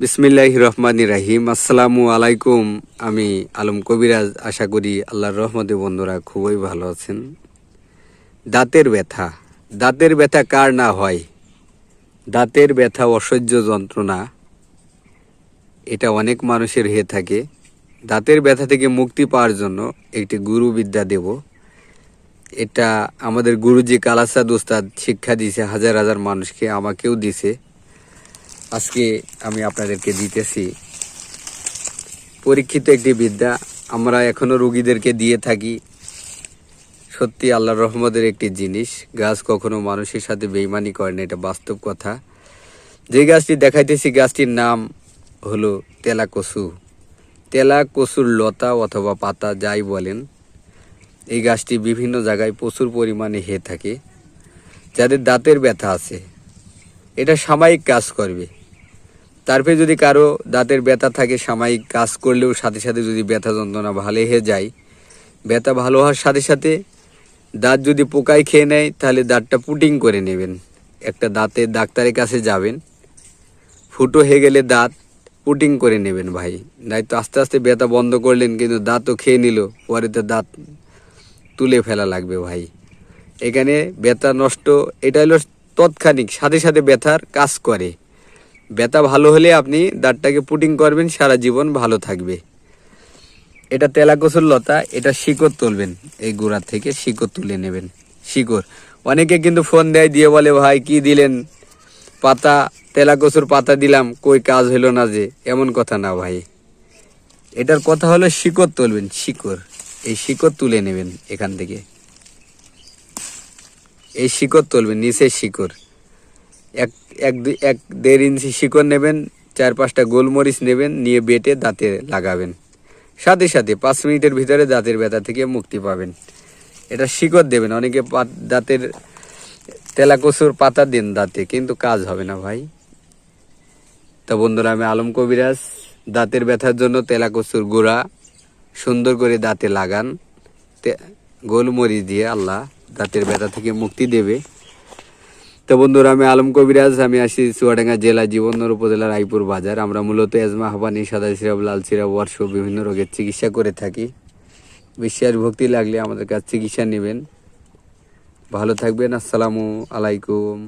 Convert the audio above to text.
বিসমিল্লাহ রহমান রাহিম আসসালামু আলাইকুম। আমি আলম কবিরাজ। আশা করি আল্লাহর রহমতে বন্ধুরা খুবই ভালো আছেন। দাঁতের ব্যথা। দাঁতের ব্যথা কার না হয়? দাঁতের ব্যথা অসহ্য যন্ত্রণা। এটা অনেক মানুষের হয়ে থাকে। দাঁতের ব্যথা থেকে মুক্তি পাওয়ার জন্য একটি গুরু বিদ্যা দেব। এটা আমাদের গুরুজি কালাসাদ উস্তাদ শিক্ষা দিছে হাজার হাজার মানুষকে আমাকেও দিছে আজকে আমি আপনাদেরকে দিতেছি। পরীক্ষিত একটি বিদ্যা, আমরা এখনও রুগীদেরকে দিয়ে থাকি। সত্যি আল্লাহর রহমতের একটি জিনিস, গাছ কখনো মানুষের সাথে বেইমানি করে না, এটা বাস্তব কথা। যে গাছটি দেখাইতেছি, গাছটির নাম হলো তেলা কচু তেলা কচুর লতা অথবা পাতা যাই বলেন, এই গাছটি বিভিন্ন জায়গায় প্রচুর পরিমাণে হয়ে থাকে, যাদের দাঁতের ব্যথা আছে। এটা সাময়িক কাজ করবে। তারপরে যদি কারও দাঁতের ব্যথা থাকে, সাময়িক কাজ করলেও সাথে সাথে যদি ব্যথা যন্ত্রণা ভালো হয়ে যায়, ব্যথা ভালো হওয়ার সাথে সাথে দাঁত যদি পোকায় খেয়ে নেয়, তাহলে দাঁতটা পুটিং করে নেবেন। একটা দাঁতে ডাক্তারের কাছে যাবেন, ফুটো হয়ে গেলে দাঁত পুটিং করে নেবেন ভাই। নাই তো আস্তে আস্তে ব্যথা বন্ধ করলেন, কিন্তু দাঁতও খেয়ে নিল, পরে তো দাঁত তুলে ফেলা লাগবে ভাই। এখানে ব্যথা নষ্ট, এটা হলো তৎক্ষণিক, সাথে সাথে ব্যথার কাজ করে। ব্যথা ভালো হলে আপনি দাঁতটাকে পুটিং করবেন, সারা জীবন ভালো থাকবে। এটা তেলাকসুর লতা, এটা শিকড় তুলবেন। এই গোড়ার থেকে শিকড় তুলে নেবেন। শিকড়। অনেকে কিন্তু ফোন দেয়, দিয়ে বলে, ভাই, কি দিলেন? পাতা, তেলাকসুর পাতা দিলাম, কই কাজ হলো না যে? এমন কথা না, ভাই। এটার কথা হলো শিকড় তুলবেন, শিকড়। এই শিকড় তুলে নেবেন এখান থেকে। এই শিকড় তুলবেন, নিচের শিকড়। এক এক এক দেড় ইঞ্চি শিকড় নেবেন, চার পাঁচটা গোলমরিচ নেবেন, নিয়ে বেটে দাঁতে লাগাবেন। সাথে সাথে পাঁচ মিনিটের ভিতরে দাঁতের ব্যথা থেকে মুক্তি পাবেন। এটা শিকড় দেবেন, অনেকে দাঁতের তেলাকসুর পাতা দেন দাঁতে, কিন্তু কাজ হবে না ভাই। তা বন্ধুরা, আমি আলম কবিরাজ, দাঁতের ব্যথার জন্য তেলাকসুর গুঁড়া সুন্দর করে দাঁতে লাগান। গোলমরিচ দিয়ে আল্লাহ দাঁতের ব্যথা থেকে মুক্তি দেবে। তো বন্ধুরা, আমি আলম কবিরাজ, আমি আসি চুয়াডাঙ্গা জেলা জীবননগর উপজেলার রায়পুর বাজার। আমরা মূলত এজমা হাবানি সাদা সিরাপ, লাল সিরাপ ওয়ার্ষ বিভিন্ন রোগের চিকিৎসা করে থাকি। বিশ্বাস, ভক্তি লাগলে আমাদের কাছে চিকিৎসা নেবেন। ভালো থাকবেন, আসসালামু আলাইকুম।